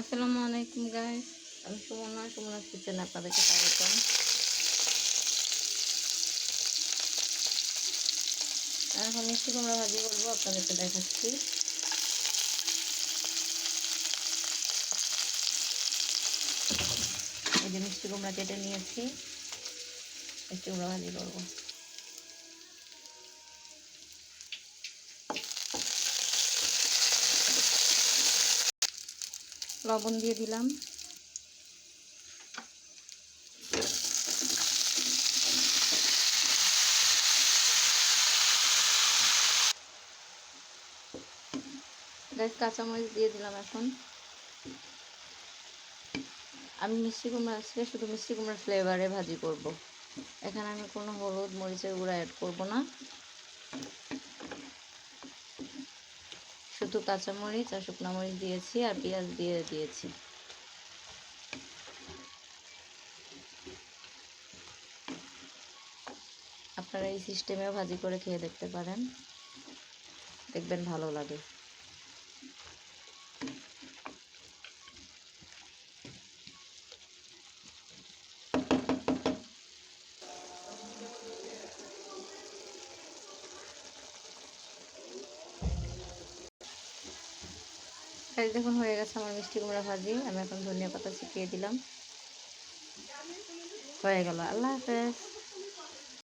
আসসালামু আলাইকুম গাইস আমি সুমনা সুমনা কিচেন আপনাদেরকে স্বাগতম। এখন মিষ্টি কুমড়া ভাজি করব, আপনাদেরকে দেখাচ্ছি। এই যে মিষ্টি কুমড়া কেটে নিয়েছি, মিষ্টি কুমড়া ভাজি করব। লবণ দিয়ে দিলাম। কাঁচামরিচ দিয়ে দিলাম এখন। আমি মিষ্টি কুমড়া আজকে শুধু মিষ্টি কুমড়ার ফ্লেভারে ভাজি করব। এখানে আমি কোনো হলুদ, মরিচের গুঁড়া অ্যাড করব না। শুধু কাঁচামরিচ আর শুকনো মরিচ দিয়েছি আর পেঁয়াজ দিয়ে দিয়েছি। আপনারা এই সিস্টেমেও ভাজি করে খেয়ে দেখতে পারেন। দেখবেন ভালো লাগে। এই দেখুন হয়ে গেছে, আমার মিষ্টি কুমড়া ভাজি, আমি এখন ধনিয়া পাতা ছিটিয়ে দিলাম। হয়ে গেল, আল্লাহ হাফেজ।